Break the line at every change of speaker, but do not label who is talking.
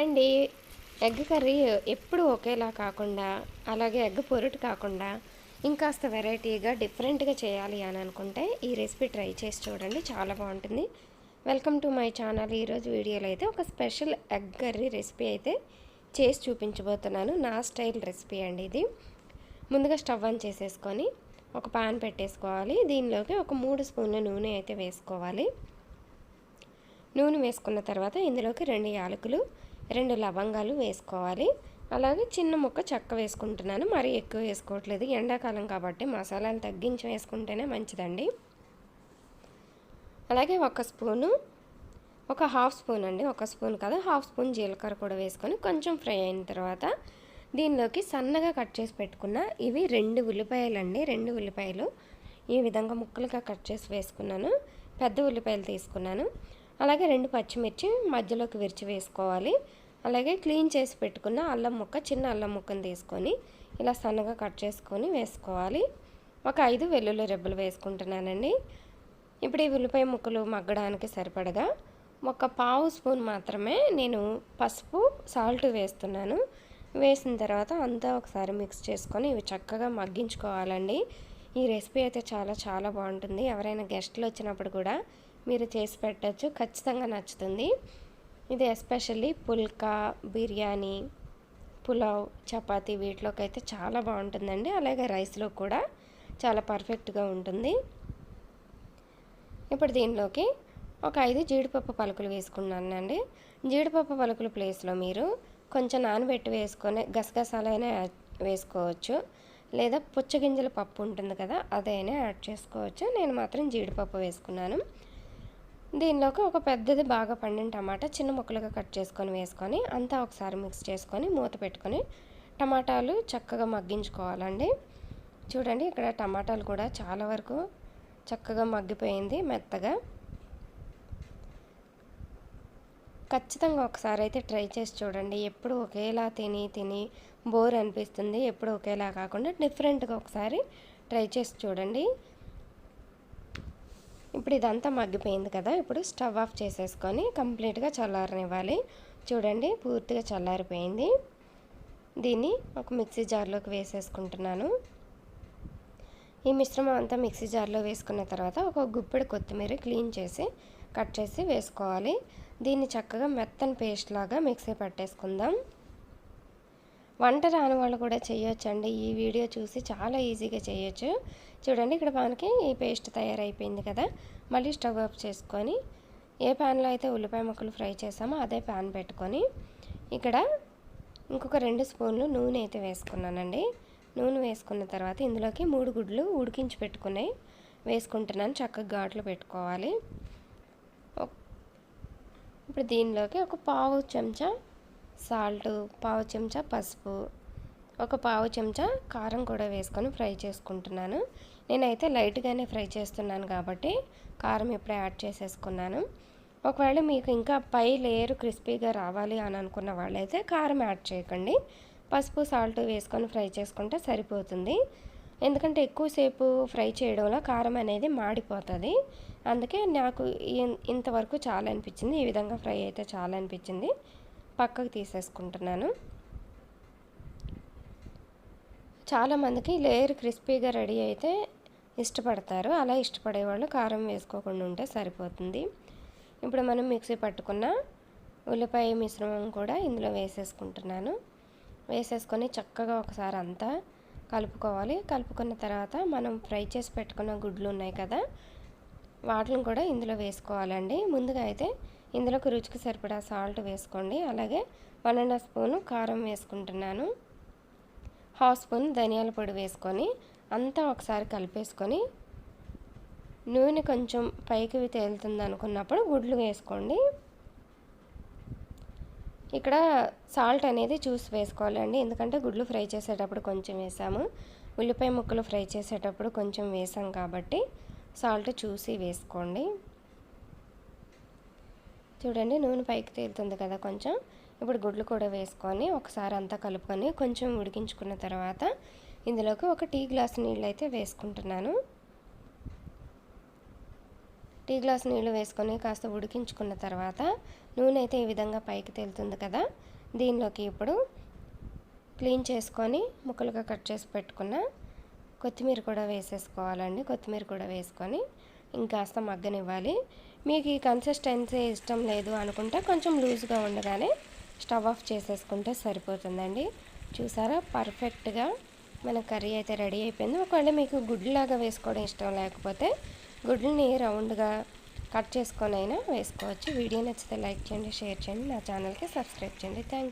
అండి. Egg curry ఎప్పుడు ఒకేలా కాకుండా అలాగే ఎగ్ పొరుటు కాకుండా ఇంకాస్త వెరైటీగా డిఫరెంట్గా చేయాలి అని అనుకుంటే ఈ రెసిపీ ట్రై చేసి చూడండి. చాలా బాగుంటుంది. Welcome to my channel. ఈరోజు వీడియోలో అయితే ఒక స్పెషల్ ఎగ్ కర్రీ రెసిపీ అయితే చేసి చూపించబోతున్నాను. నా స్టైల్ రెసిపీ అండి ఇది. ముందుగా స్టవ్ ఆన్ చేసేసుకొని ఒక పాన్ పెట్టేసుకోవాలి. దీనిలోకి ఒక మూడు స్పూన్ల నూనె అయితే వేసుకోవాలి. నూనె వేసుకున్న తర్వాత ఇందులోకి రెండు యాలకులు రెండు లవంగాలు వేసుకోవాలి. అలాగే చిన్న ముక్క చెక్క వేసుకుంటున్నాను. మరీ ఎక్కువ వేసుకోవట్లేదు. ఎండాకాలం కాబట్టి మసాలాలు తగ్గించి వేసుకుంటేనే మంచిదండి. అలాగే ఒక స్పూను ఒక హాఫ్ స్పూన్ అండి ఒక స్పూన్ కదా హాఫ్ స్పూన్ జీలకర్ర కూడా వేసుకొని కొంచెం ఫ్రై అయిన తర్వాత దీనిలోకి సన్నగా కట్ చేసి పెట్టుకున్న ఇవి రెండు ఉల్లిపాయలు అండి రెండు ఉల్లిపాయలు ఈ విధంగా ముక్కలుగా కట్ చేసి వేసుకున్నాను. పెద్ద ఉల్లిపాయలు తీసుకున్నాను. అలాగే రెండు పచ్చిమిర్చి మధ్యలోకి విరిచి వేసుకోవాలి. అలాగే క్లీన్ చేసి పెట్టుకున్న అల్లం ముక్క చిన్న అల్లం ముక్కను తీసుకొని ఇలా సన్నగా కట్ చేసుకొని వేసుకోవాలి. ఒక ఐదు వెల్లుల్లి రెబ్బలు వేసుకుంటున్నానండి. ఇప్పుడు ఈ ఉల్లిపాయ ముక్కలు మగ్గడానికి సరిపడగా ఒక పావు స్పూన్ మాత్రమే నేను పసుపు సాల్ట్ వేస్తున్నాను. వేసిన తర్వాత అంతా ఒకసారి మిక్స్ చేసుకొని ఇవి చక్కగా మగ్గించుకోవాలండి. ఈ రెసిపీ అయితే చాలా చాలా బాగుంటుంది. ఎవరైనా గెస్ట్లు వచ్చినప్పుడు కూడా మీరు చేసి పెట్టచ్చు. ఖచ్చితంగా నచ్చుతుంది. ఇది ఎస్పెషల్లీ పుల్కా బిర్యానీ పులావ్ చపాతీ వీటిలోకి అయితే చాలా బాగుంటుందండి. అలాగే రైస్లో కూడా చాలా పర్ఫెక్ట్గా ఉంటుంది. ఇప్పుడు దీనిలోకి ఒక ఐదు జీడిపప్పు పలుకులు వేసుకున్నానండి. జీడిపప్పు పలుకుల ప్లేస్లో మీరు కొంచెం నానబెట్టి వేసుకొని గసగసాలైనా వేసుకోవచ్చు. లేదా పుచ్చగింజల పప్పు ఉంటుంది కదా అదైనా యాడ్ చేసుకోవచ్చు. నేను మాత్రం జీడిపప్పు వేసుకున్నాను. దీనిలోకి ఒక పెద్దది బాగా పండిన టమాటా చిన్న ముక్కలుగా కట్ చేసుకొని వేసుకొని అంతా ఒకసారి మిక్స్ చేసుకొని మూత పెట్టుకొని టమాటాలు చక్కగా మగ్గించుకోవాలండి. చూడండి ఇక్కడ టమాటాలు కూడా చాలా వరకు చక్కగా మగ్గిపోయింది మెత్తగా. ఖచ్చితంగా ఒకసారి అయితే ట్రై చేసి చూడండి. ఎప్పుడు ఒకేలా తిని తిని బోర్ అనిపిస్తుంది. ఎప్పుడు ఒకేలా కాకుండా డిఫరెంట్గా ఒకసారి ట్రై చేసి చూడండి. ఇప్పుడు ఇదంతా మగ్గిపోయింది కదా ఇప్పుడు స్టవ్ ఆఫ్ చేసేసుకొని కంప్లీట్గా చల్లారనివ్వాలి. చూడండి పూర్తిగా చల్లారిపోయింది. దీన్ని ఒక మిక్సీ జార్లోకి వేసేసుకుంటున్నాను. ఈ మిశ్రమం అంతా మిక్సీ జార్లో వేసుకున్న తర్వాత ఒక గుప్పెడు కొత్తిమీర క్లీన్ చేసి కట్ చేసి వేసుకోవాలి. దీన్ని చక్కగా మెత్తని పేస్ట్ లాగా మిక్సీ పట్టేసుకుందాం. వంట రాని వాళ్ళు కూడా చేయొచ్చండి. ఈ వీడియో చూసి చాలా ఈజీగా చేయొచ్చు. చూడండి ఇక్కడ మనకి ఈ పేస్ట్ తయారైపోయింది కదా. మళ్ళీ స్టవ్ ఆఫ్ చేసుకొని ఏ ప్యాన్లో అయితే ఉల్లిపాయ ముక్కలు ఫ్రై చేసామో అదే ప్యాన్ పెట్టుకొని ఇక్కడ ఇంకొక రెండు స్పూన్లు నూనె అయితే వేసుకున్నానండి. నూనె వేసుకున్న తర్వాత ఇందులోకి మూడు గుడ్లు ఉడికించి పెట్టుకున్నాయి వేసుకుంటున్నాను. చక్కగా ఘాట్లు పెట్టుకోవాలి. ఇప్పుడు దీనిలోకి ఒక పావు చెంచా సాల్ట్ పావు చెంచా పసుపు ఒక పావు చెంచా కారం కూడా వేసుకొని ఫ్రై చేసుకుంటున్నాను. నేనైతే లైట్గానే ఫ్రై చేస్తున్నాను కాబట్టి కారం ఇప్పుడే యాడ్ చేసేసుకున్నాను. ఒకవేళ మీకు ఇంకా పై లేయర్ క్రిస్పీగా రావాలి అని అనుకున్న వాళ్ళైతే కారం యాడ్ చేయకండి. పసుపు సాల్ట్ వేసుకొని ఫ్రై చేసుకుంటే సరిపోతుంది. ఎందుకంటే ఎక్కువసేపు ఫ్రై చేయడంలో కారం అనేది మాడిపోతుంది. అందుకే నాకు ఇంతవరకు చాలా అనిపించింది. ఈ విధంగా ఫ్రై అయితే చాలా అనిపించింది. పక్కకు తీసేసుకుంటున్నాను. చాలామందికి లేయర్ క్రిస్పీగా రెడీ అయితే ఇష్టపడతారు. అలా ఇష్టపడే వాళ్ళు కారం వేసుకోకుండా ఉంటే సరిపోతుంది. ఇప్పుడు మనం మిక్సీ పట్టుకున్న ఉల్లిపాయ మిశ్రమం కూడా ఇందులో వేసేసుకుంటున్నాను. వేసేసుకొని చక్కగా ఒకసారి అంతా కలుపుకోవాలి. కలుపుకున్న తర్వాత మనం ఫ్రై చేసి పెట్టుకున్న గుడ్లు ఉన్నాయి కదా వాటిని కూడా ఇందులో వేసుకోవాలండి. ముందుగా అయితే ఇందులోకి రుచికి సరిపడా సాల్ట్ వేసుకోండి. అలాగే వన్ అండ్ హాఫ్ స్పూను కారం వేసుకుంటున్నాను. హాఫ్ స్పూన్ ధనియాల పొడి వేసుకొని అంతా ఒకసారి కలిపేసుకొని నూనె కొంచెం పైకి తేలుతుంది అనుకున్నప్పుడు గుడ్లు వేసుకోండి. ఇక్కడ సాల్ట్ అనేది చూసి వేసుకోవాలండి. ఎందుకంటే గుడ్లు ఫ్రై చేసేటప్పుడు కొంచెం వేసాము. ఉల్లిపాయ ముక్కలు ఫ్రై చేసేటప్పుడు కొంచెం వేసాం కాబట్టి సాల్ట్ చూసి వేసుకోండి. చూడండి నూనె పైకి తేలుతుంది కదా కొంచెం. ఇప్పుడు గుడ్లు కూడా వేసుకొని ఒకసారి అంతా కలుపుకొని కొంచెం ఉడికించుకున్న తర్వాత ఇందులోకి ఒక టీ గ్లాస్ నీళ్ళు అయితే వేసుకుంటున్నాను. టీ గ్లాస్ నీళ్ళు వేసుకొని కాస్త ఉడికించుకున్న తర్వాత నూనె అయితే ఈ విధంగా పైకి తేలుతుంది కదా. దీనిలోకి ఇప్పుడు క్లీన్ చేసుకొని ముక్కలుగా కట్ చేసి పెట్టుకున్న కొత్తిమీర కూడా వేసేసుకోవాలండి. కొత్తిమీర కూడా వేసుకొని ఇంకాస్త మగ్గనివ్వాలి. మీకు ఈ కన్సిస్టెన్సీ ఇష్టం లేదు అనుకుంటే కొంచెం లూజ్గా ఉండగానే స్టవ్ ఆఫ్ చేసేసుకుంటే సరిపోతుందండి. చూసారా? పర్ఫెక్ట్గా మన కర్రీ అయితే రెడీ అయిపోయింది. ఒకవేళ మీకు గుడ్లాగా వేసుకోవడం ఇష్టం లేకపోతే గుడ్లని రౌండ్గా కట్ చేసుకొని అయినా వేసుకోవచ్చు. వీడియో నచ్చితే లైక్ చేయండి షేర్ చేయండి. నా ఛానల్కి సబ్స్క్రైబ్ చేయండి. థ్యాంక్